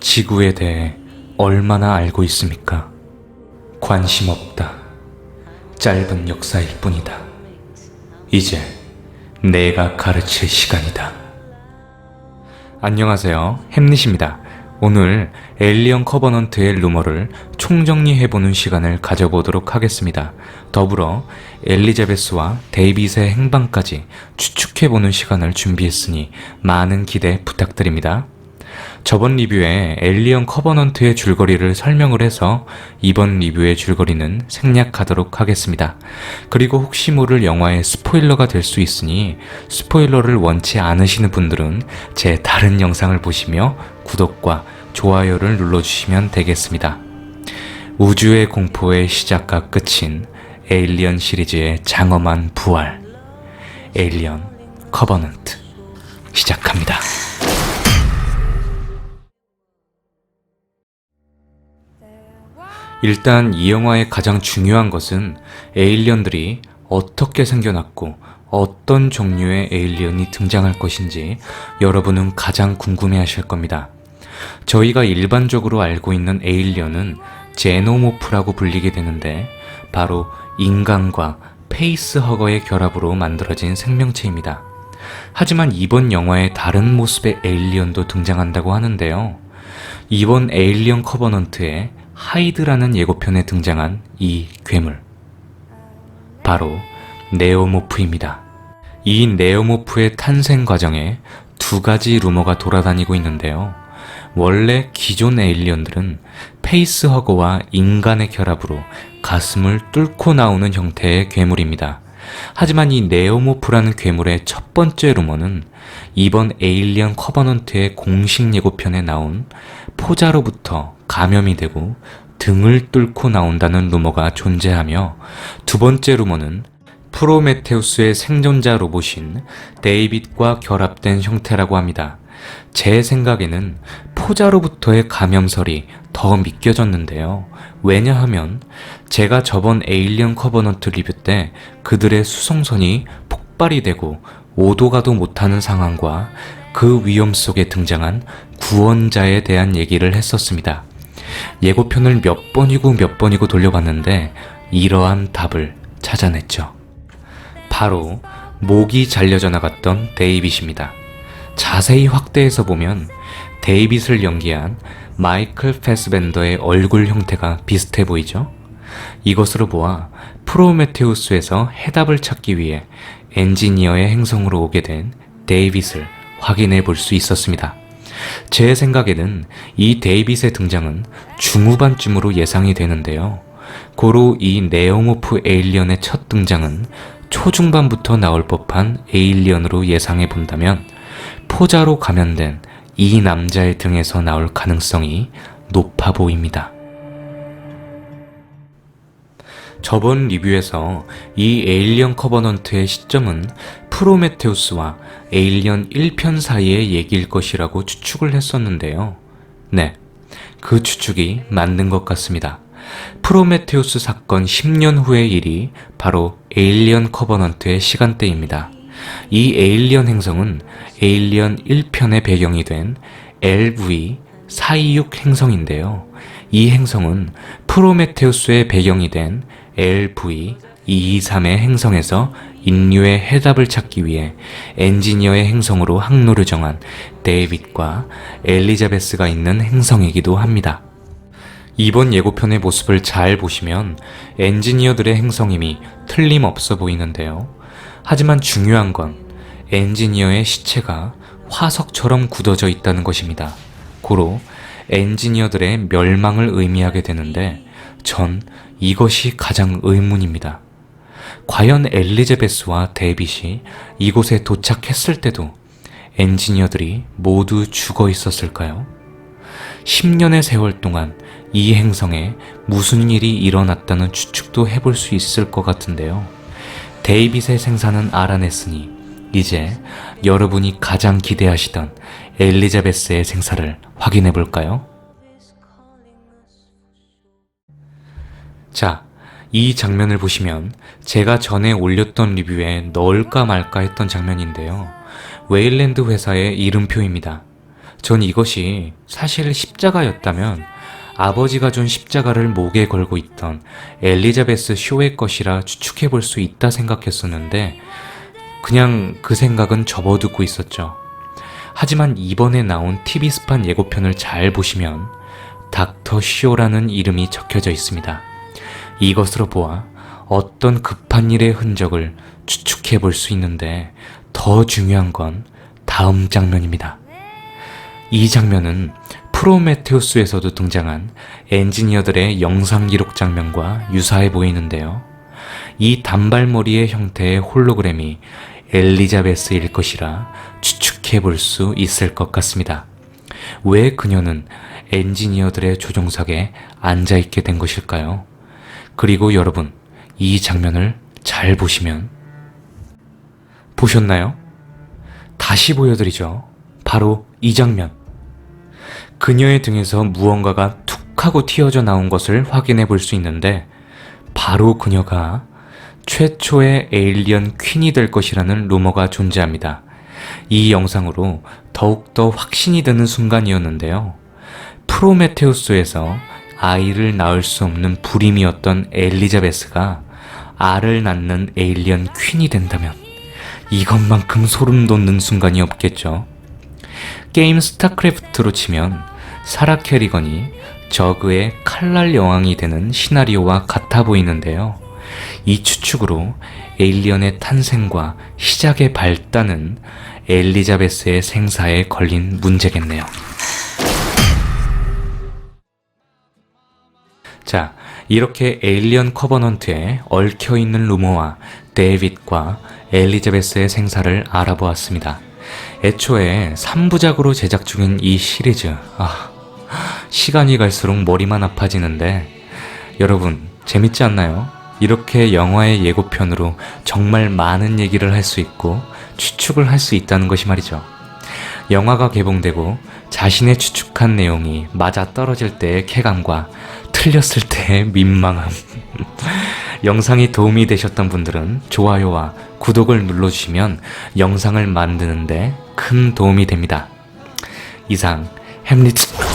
지구에 대해 얼마나 알고 있습니까? 관심 없다. 짧은 역사일 뿐이다. 이제 내가 가르칠 시간이다. 안녕하세요. 햄릿입니다. 오늘 엘리언 커버넌트의 루머를 총정리해보는 시간을 가져보도록 하겠습니다. 더불어 엘리자베스와 데이빗의 행방까지 추측해보는 시간을 준비했으니 많은 기대 부탁드립니다. 저번 리뷰에 엘리언 커버넌트의 줄거리를 설명을 해서 이번 리뷰의 줄거리는 생략하도록 하겠습니다. 그리고 혹시 모를 영화의 스포일러가 될 수 있으니 스포일러를 원치 않으시는 분들은 제 다른 영상을 보시며 구독과 좋아요를 눌러주시면 되겠습니다. 우주의 공포의 시작과 끝인 에일리언 시리즈의 장엄한 부활 에일리언 커버넌트 시작합니다. 일단 이 영화의 가장 중요한 것은 에일리언들이 어떻게 생겨났고 어떤 종류의 에일리언이 등장할 것인지 여러분은 가장 궁금해 하실 겁니다. 저희가 일반적으로 알고 있는 에일리언은 제노모프라고 불리게 되는데 바로 인간과 페이스허거의 결합으로 만들어진 생명체입니다. 하지만 이번 영화에 다른 모습의 에일리언도 등장한다고 하는데요. 이번 에일리언 커버넌트에 하이드라는 예고편에 등장한 이 괴물. 바로 네오모프입니다. 이 네오모프의 탄생 과정에 두 가지 루머가 돌아다니고 있는데요. 원래 기존 에일리언들은 페이스허거와 인간의 결합으로 가슴을 뚫고 나오는 형태의 괴물입니다. 하지만 이 네오모프라는 괴물의 첫 번째 루머는 이번 에일리언 커버넌트의 공식 예고편에 나온 포자로부터 감염이 되고 등을 뚫고 나온다는 루머가 존재하며 두 번째 루머는 프로메테우스의 생존자 로봇인 데이빗과 결합된 형태라고 합니다. 제 생각에는 포자로부터의 감염설이 더 믿겨졌는데요. 왜냐하면 제가 저번 에일리언 커버넌트 리뷰 때 그들의 수송선이 폭발이 되고 오도 가도 못하는 상황과 그 위험 속에 등장한 구원자에 대한 얘기를 했었습니다. 예고편을 몇 번이고 몇 번이고 돌려봤는데 이러한 답을 찾아냈죠. 바로 목이 잘려져 나갔던 데이빗입니다. 자세히 확대해서 보면 데이빗을 연기한 마이클 패스벤더의 얼굴 형태가 비슷해 보이죠? 이것으로 보아 프로메테우스에서 해답을 찾기 위해 엔지니어의 행성으로 오게 된 데이빗을 확인해 볼 수 있었습니다. 제 생각에는 이 데이빗의 등장은 중후반쯤으로 예상이 되는데요. 고로 이 네오모프 에일리언의 첫 등장은 초중반부터 나올 법한 에일리언으로 예상해 본다면 포자로 감염된 이 남자의 등에서 나올 가능성이 높아 보입니다. 저번 리뷰에서 이 에일리언 커버넌트의 시점은 프로메테우스와 에일리언 1편 사이의 얘기일 것이라고 추측을 했었는데요. 네, 그 추측이 맞는 것 같습니다. 프로메테우스 사건 10년 후의 일이 바로 에일리언 커버넌트의 시간대입니다. 이 에일리언 행성은 에일리언 1편의 배경이 된 LV 426 행성인데요. 이 행성은 프로메테우스의 배경이 된 LV 223의 행성에서 인류의 해답을 찾기 위해 엔지니어의 행성으로 항로를 정한 데이빗과 엘리자베스가 있는 행성이기도 합니다. 이번 예고편의 모습을 잘 보시면 엔지니어들의 행성임이 틀림없어 보이는데요. 하지만 중요한 건 엔지니어의 시체가 화석처럼 굳어져 있다는 것입니다. 고로 엔지니어들의 멸망을 의미하게 되는데 전 이것이 가장 의문입니다. 과연 엘리자베스와 데이빗이 이곳에 도착했을 때도 엔지니어들이 모두 죽어 있었을까요? 10년의 세월 동안 이 행성에 무슨 일이 일어났다는 추측도 해볼 수 있을 것 같은데요. 데이빗의 생사는 알아냈으니 이제 여러분이 가장 기대하시던 엘리자베스의 생사를 확인해 볼까요? 자, 이 장면을 보시면 제가 전에 올렸던 리뷰에 넣을까 말까 했던 장면인데요. 웨일랜드 회사의 이름표입니다. 전 이것이 사실 십자가였다면 아버지가 준 십자가를 목에 걸고 있던 엘리자베스 쇼의 것이라 추측해 볼 수 있다 생각했었는데 그냥 그 생각은 접어두고 있었죠. 하지만 이번에 나온 TV 스판 예고편을 잘 보시면 닥터 쇼라는 이름이 적혀져 있습니다. 이것으로 보아 어떤 급한 일의 흔적을 추측해 볼 수 있는데 더 중요한 건 다음 장면입니다. 이 장면은 프로메테우스에서도 등장한 엔지니어들의 영상 기록 장면과 유사해 보이는데요. 이 단발머리의 형태의 홀로그램이 엘리자베스일 것이라 추측해 볼 수 있을 것 같습니다. 왜 그녀는 엔지니어들의 조종석에 앉아 있게 된 것일까요? 그리고 여러분, 이 장면을 잘 보시면 보셨나요? 다시 보여드리죠. 바로 이 장면. 그녀의 등에서 무언가가 툭 하고 튀어져 나온 것을 확인해 볼 수 있는데, 바로 그녀가 최초의 에일리언 퀸이 될 것이라는 루머가 존재합니다. 이 영상으로 더욱더 확신이 드는 순간이었는데요. 프로메테우스에서 아이를 낳을 수 없는 불임이었던 엘리자베스가 알을 낳는 에일리언 퀸이 된다면 이것만큼 소름 돋는 순간이 없겠죠. 게임 스타크래프트로 치면 사라 캐리건이 저그의 칼날 여왕이 되는 시나리오와 같아 보이는데요. 이 추측으로 에일리언의 탄생과 시작의 발단은 엘리자베스의 생사에 걸린 문제겠네요. 자, 이렇게 에일리언 커버넌트에 얽혀있는 루머와 데이빗과 엘리자베스의 생사를 알아보았습니다. 애초에 3부작으로 제작 중인 이 시리즈, 아, 시간이 갈수록 머리만 아파지는데, 여러분, 재밌지 않나요? 이렇게 영화의 예고편으로 정말 많은 얘기를 할 수 있고, 추측을 할 수 있다는 것이 말이죠. 영화가 개봉되고 자신의 추측한 내용이 맞아 떨어질 때의 쾌감과 틀렸을 때의 민망함. 영상이 도움이 되셨던 분들은 좋아요와 구독을 눌러주시면 영상을 만드는데 큰 도움이 됩니다. 이상 햄리츠